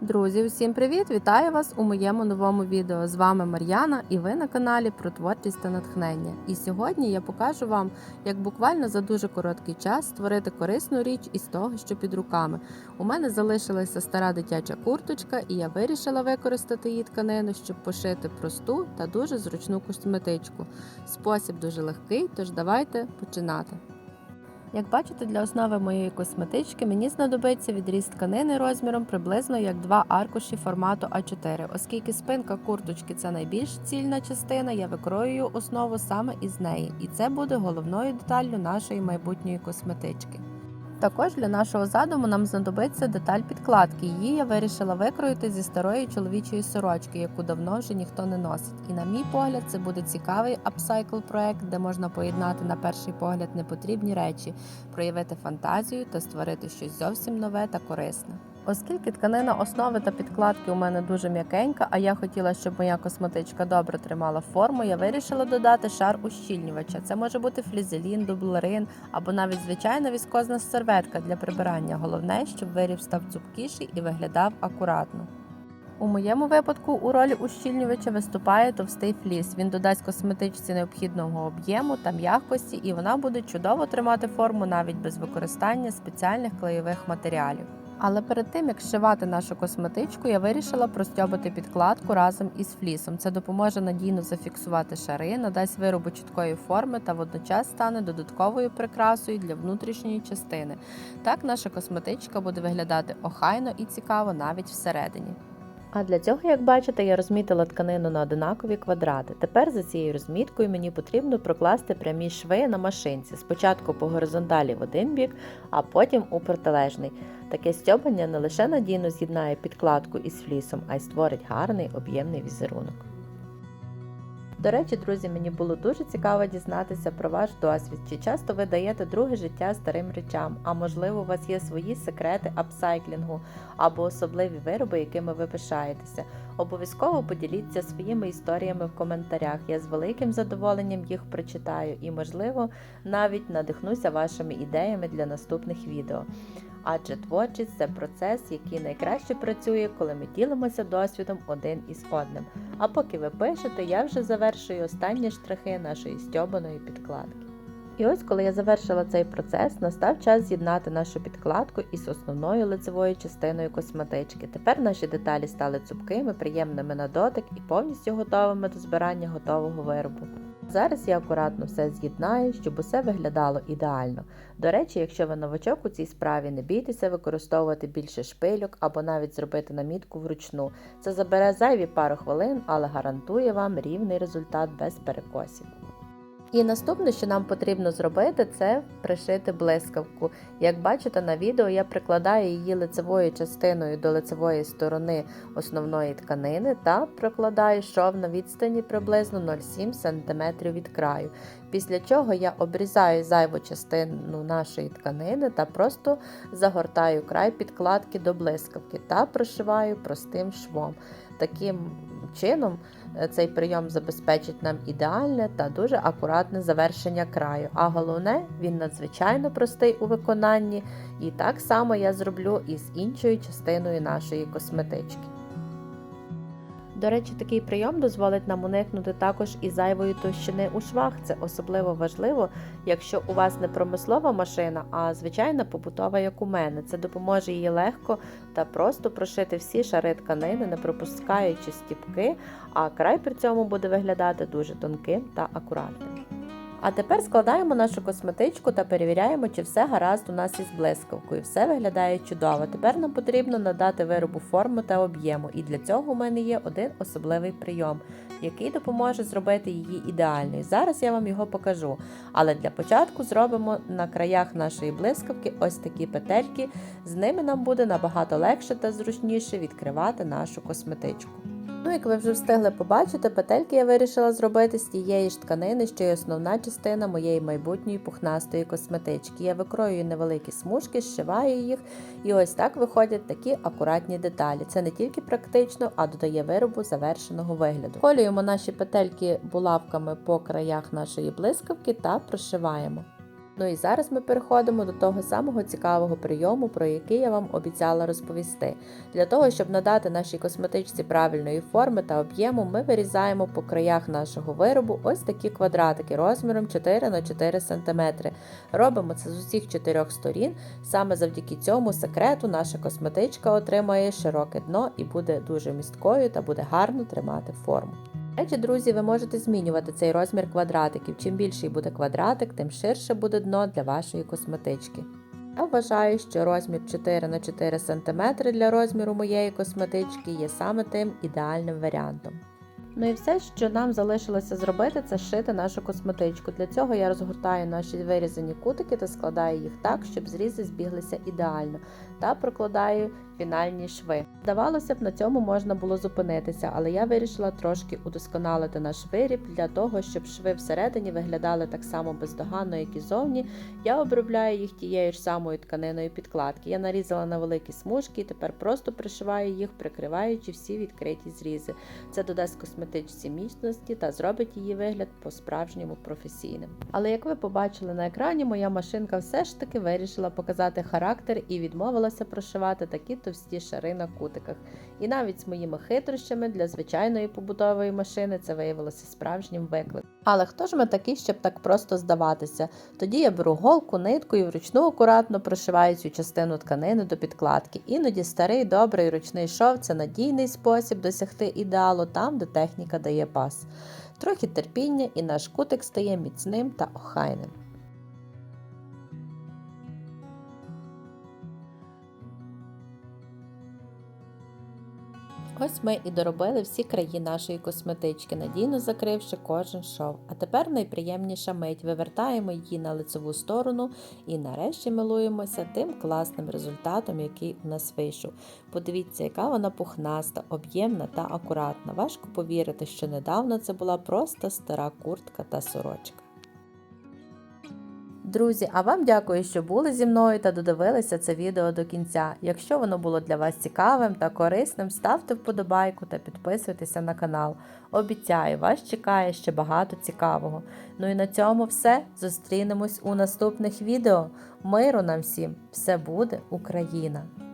Друзі, усім привіт! Вітаю вас у моєму новому відео. З вами Мар'яна і ви на каналі про творчість та натхнення. І сьогодні я покажу вам, як буквально за дуже короткий час створити корисну річ із того, що під руками. У мене залишилася стара дитяча курточка, і я вирішила використати її тканину, щоб пошити просту та дуже зручну косметичку. Спосіб дуже легкий, тож давайте починати. Як бачите, для основи моєї косметички мені знадобиться відріз тканини розміром приблизно як два аркуші формату А4. Оскільки спинка курточки це найбільш цільна частина, я викроюю основу саме із неї, і це буде головною деталлю нашої майбутньої косметички. Також для нашого задуму нам знадобиться деталь підкладки. Її я вирішила викроїти зі старої чоловічої сорочки, яку давно вже ніхто не носить. І на мій погляд, це буде цікавий апсайкл проект, де можна поєднати на перший погляд непотрібні речі, проявити фантазію та створити щось зовсім нове та корисне. Оскільки тканина основи та підкладки у мене дуже м'якенька, а я хотіла, щоб моя косметичка добре тримала форму, я вирішила додати шар ущільнювача. Це може бути флізелін, дублерин або навіть звичайна віскозна серветка для прибирання. Головне, щоб виріб став цупкіший і виглядав акуратно. У моєму випадку у ролі ущільнювача виступає товстий фліс. Він додасть косметичці необхідного об'єму та м'якості, і вона буде чудово тримати форму навіть без використання спеціальних клеєвих матеріалів. Але перед тим як зшивати нашу косметичку, я вирішила простьобати підкладку разом із флісом. Це допоможе надійно зафіксувати шари, надасть виробу чіткої форми та водночас стане додатковою прикрасою для внутрішньої частини. Так наша косметичка буде виглядати охайно і цікаво навіть всередині. А для цього, як бачите, я розмітила тканину на одинакові квадрати. Тепер за цією розміткою мені потрібно прокласти прямі шви на машинці. Спочатку по горизонталі в один бік, а потім у протилежний. Таке стьобання не лише надійно з'єднає підкладку із флісом, а й створить гарний об'ємний візерунок. До речі, друзі, мені було дуже цікаво дізнатися про ваш досвід. Чи часто ви даєте друге життя старим речам, а можливо, у вас є свої секрети апсайклінгу або особливі вироби, якими ви пишаєтеся. Обов'язково поділіться своїми історіями в коментарях. Я з великим задоволенням їх прочитаю і, можливо, навіть надихнуся вашими ідеями для наступних відео. Адже творчість це процес, який найкраще працює, коли ми ділимося досвідом один із одним. А поки ви пишете, я вже завершую останні штрихи нашої стьобаної підкладки. І ось, коли я завершила цей процес, настав час з'єднати нашу підкладку із основною лицевою частиною косметички. Тепер наші деталі стали цупкими, приємними на дотик і повністю готовими до збирання готового виробу. Зараз я акуратно все з'єднаю, щоб усе виглядало ідеально. До речі, якщо ви новачок у цій справі, не бійтеся використовувати більше шпильок або навіть зробити намітку вручну. Це забере зайві пару хвилин, але гарантує вам рівний результат без перекосів. І наступне, що нам потрібно зробити, це пришити блискавку. Як бачите на відео, я прикладаю її лицевою частиною до лицевої сторони основної тканини та прокладаю шов на відстані приблизно 0,7 см від краю. Після чого я обрізаю зайву частину нашої тканини та просто загортаю край підкладки до блискавки та прошиваю простим швом. Таким чином цей прийом забезпечить нам ідеальне та дуже акуратне завершення краю. А головне, він надзвичайно простий у виконанні, і так само я зроблю і з іншою частиною нашої косметички. До речі, такий прийом дозволить нам уникнути також і зайвої товщини у швах. Це особливо важливо, якщо у вас не промислова машина, а звичайна побутова, як у мене. Це допоможе їй легко та просто прошити всі шари тканини, не пропускаючи стіпки, а край при цьому буде виглядати дуже тонким та акуратним. А тепер складаємо нашу косметичку та перевіряємо, чи все гаразд у нас із блискавкою. Все виглядає чудово. Тепер нам потрібно надати виробу форму та об'єму, і для цього у мене є один особливий прийом, який допоможе зробити її ідеальною. Зараз я вам його покажу. Але для початку зробимо на краях нашої блискавки ось такі петельки. З ними нам буде набагато легше та зручніше відкривати нашу косметичку. Ну, як ви вже встигли побачити, петельки я вирішила зробити з тієї ж тканини, що й основна частина моєї майбутньої пухнастої косметички. Я викроюю невеликі смужки, зшиваю їх, і ось так виходять такі акуратні деталі. Це не тільки практично, а додає виробу завершеного вигляду. Колюємо наші петельки булавками по краях нашої блискавки та прошиваємо. Ну і зараз ми переходимо до того самого цікавого прийому, про який я вам обіцяла розповісти. Для того, щоб надати нашій косметичці правильної форми та об'єму, ми вирізаємо по краях нашого виробу ось такі квадратики розміром 4 на 4 см. Робимо це з усіх чотирьох сторін. Саме завдяки цьому секрету наша косметичка отримає широке дно і буде дуже місткою та буде гарно тримати форму. Речі, друзі, ви можете змінювати цей розмір квадратиків. Чим більший буде квадратик, тим ширше буде дно для вашої косметички. Я вважаю, що розмір 4 на 4 см для розміру моєї косметички є саме тим ідеальним варіантом. Ну і все, що нам залишилося зробити, це шити нашу косметичку. Для цього я розгортаю наші вирізані кутики та складаю їх так, щоб зрізи збіглися ідеально, та прокладаю фінальні шви. Здавалося б, на цьому можна було зупинитися, але я вирішила трошки удосконалити наш виріб для того, щоб шви всередині виглядали так само бездоганно, як і зовні. Я обробляю їх тією ж самою тканиною підкладки. Я нарізала на великі смужки і тепер просто пришиваю їх, прикриваючи всі відкриті зрізи. Це додасть косметичці міцності та зробить її вигляд по-справжньому професійним. Але як ви побачили на екрані, моя машинка все ж таки вирішила показати характер і відмовилася прошивати такі товсті шари на кутиках. І навіть з моїми хитрощами для звичайної побутової машини це виявилося справжнім викликом. Але хто ж ми такий, щоб так просто здаватися? Тоді я беру голку, нитку і вручну акуратно прошиваю цю частину тканини до підкладки. Іноді старий добрий ручний шов це надійний спосіб досягти ідеалу там, де техніка дає пас. Трохи терпіння, і наш кутик стає міцним та охайним. Ось ми і доробили всі краї нашої косметички, надійно закривши кожен шов. А тепер найприємніша мить. Вивертаємо її на лицеву сторону і нарешті милуємося тим класним результатом, який у нас вийшов. Подивіться, яка вона пухнаста, об'ємна та акуратна. Важко повірити, що недавно це була просто стара куртка та сорочка. Друзі, а вам дякую, що були зі мною та додивилися це відео до кінця. Якщо воно було для вас цікавим та корисним, ставте вподобайку та підписуйтеся на канал. Обіцяю, вас чекає ще багато цікавого. Ну і на цьому все. Зустрінемось у наступних відео. Миру нам всім! Все буде Україна!